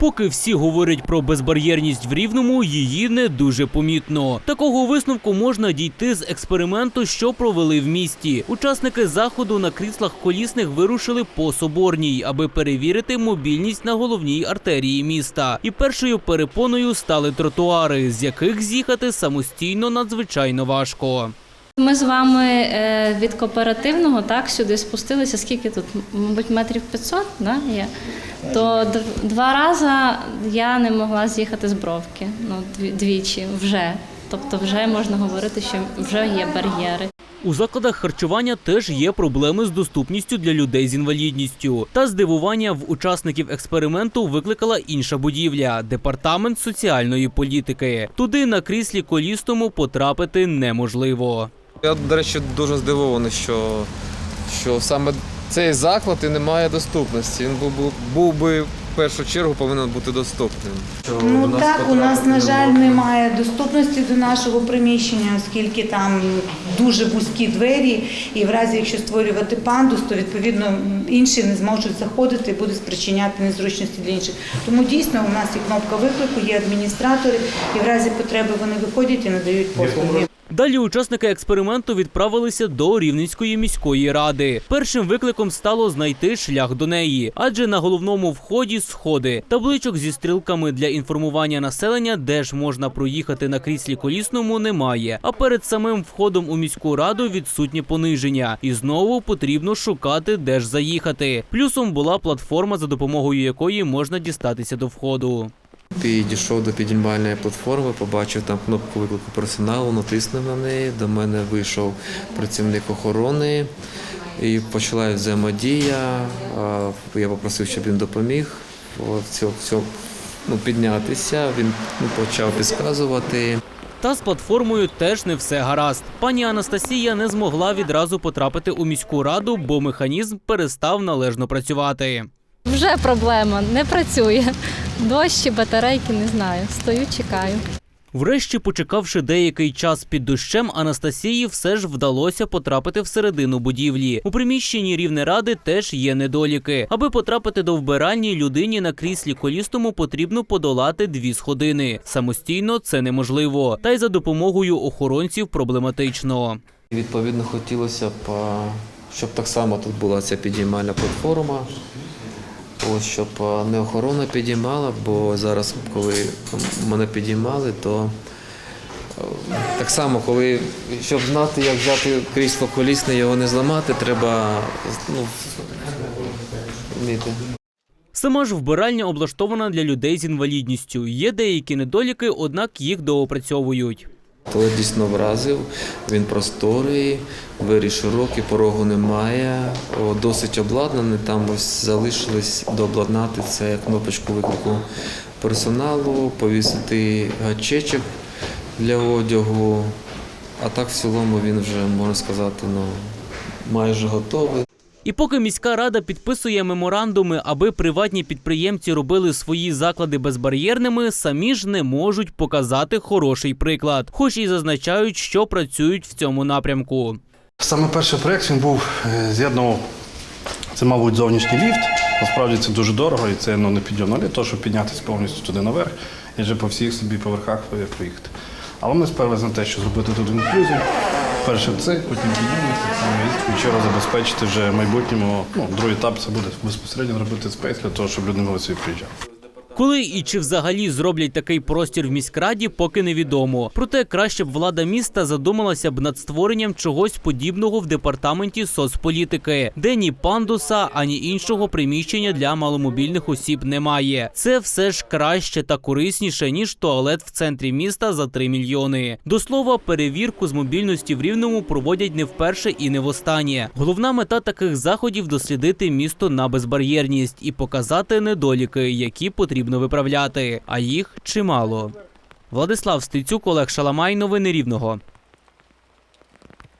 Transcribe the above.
Поки всі говорять про безбар'єрність в рівному, її не дуже помітно. Такого висновку можна дійти з експерименту, що провели в місті. Учасники заходу на кріслах колісних вирушили по соборній, аби перевірити мобільність на головній артерії міста. І першою перепоною стали тротуари, з яких з'їхати самостійно надзвичайно важко. Ми з вами е, від кооперативного так сюди спустилися. Скільки тут? Мабуть, метрів 500, да, є. То два рази я не могла з'їхати з бровки. Ну, дві- двічі вже. Тобто, вже можна говорити, що вже є бар'єри. У закладах харчування теж є проблеми з доступністю для людей з інвалідністю. Та здивування в учасників експерименту викликала інша будівля департамент соціальної політики. Туди на кріслі колісному потрапити неможливо. Я, до речі, дуже здивований, що, що саме цей заклад і не має доступності. Він був, був, був би в першу чергу повинен бути доступним. Що Ну нас так, у нас, на жаль, немає доступності до нашого приміщення, оскільки там дуже вузькі двері, і в разі, якщо створювати пандус, то відповідно інші не зможуть заходити і буде спричиняти незручності для інших. Тому дійсно у нас є кнопка виклику, є адміністратори, і в разі потреби вони виходять і надають послуги. Далі учасники експерименту відправилися до Рівненської міської ради. Першим викликом стало знайти шлях до неї, адже на головному вході сходи. Табличок зі стрілками для інформування населення, де ж можна проїхати на кріслі колісному, немає. А перед самим входом у міську раду відсутнє пониження, і знову потрібно шукати, де ж заїхати. Плюсом була платформа, за допомогою якої можна дістатися до входу. Підійшов до піднімальної платформи, побачив там кнопку виклику персоналу, натиснув на неї. До мене вийшов працівник охорони і почала взаємодія. Я попросив, щоб він допоміг ну, піднятися. Він ну, почав підказувати. Та з платформою теж не все гаразд. Пані Анастасія не змогла відразу потрапити у міську раду, бо механізм перестав належно працювати. Вже проблема, не працює. Дощі, батарейки, не знаю. Стою, чекаю. Врешті, почекавши деякий час під дощем, Анастасії все ж вдалося потрапити всередину будівлі. У приміщенні Рівнеради теж є недоліки. Аби потрапити до вбиральні, людині на кріслі колісному потрібно подолати дві сходини. Самостійно це неможливо, та й за допомогою охоронців проблематично. Відповідно, хотілося б, щоб так само тут була ця підіймальна платформа. Ось щоб а, не охорона підіймала, бо зараз, коли мене підіймали, то так само, коли щоб знати, як взяти крісло колісне, його не зламати, треба ну, вміти. Сама ж вбиральня облаштована для людей з інвалідністю. Є деякі недоліки, однак їх доопрацьовують. Туалет дійсно вразив, він просторий, двері широкі, порогу немає, досить обладнаний. Там ось залишилось дообладнати це кнопочку виклику персоналу, повісити гачечок для одягу. А так в цілому він вже, можна сказати, ну, майже готовий. І поки міська рада підписує меморандуми, аби приватні підприємці робили свої заклади безбар'єрними, самі ж не можуть показати хороший приклад, хоч і зазначають, що працюють в цьому напрямку. Саме перший проєкт він був е, з'єднував. Це, мабуть, зовнішній ліфт. Насправді це дуже дорого і це ну, не підйомно того, щоб піднятися повністю туди наверх і вже по всіх собі поверхах проїхати. Але ми сперлися на те, що зробити тут інклюзію. Перше це, потім і ще забезпечити вже майбутньому. Ну, другий етап це буде безпосередньо робити спейс для того, щоб люди могли собі приїжджати. Коли і чи взагалі зроблять такий простір в міськраді, поки невідомо. Проте краще б влада міста задумалася б над створенням чогось подібного в департаменті соцполітики, де ні пандуса, ані іншого приміщення для маломобільних осіб немає. Це все ж краще та корисніше ніж туалет в центрі міста за 3 мільйони. До слова, перевірку з мобільності в рівному проводять не вперше і не востаннє. Головна мета таких заходів дослідити місто на безбар'єрність і показати недоліки, які потрібно виправляти, а їх чимало. Владислав Стецюк, Олег Шаламай, новини Рівного.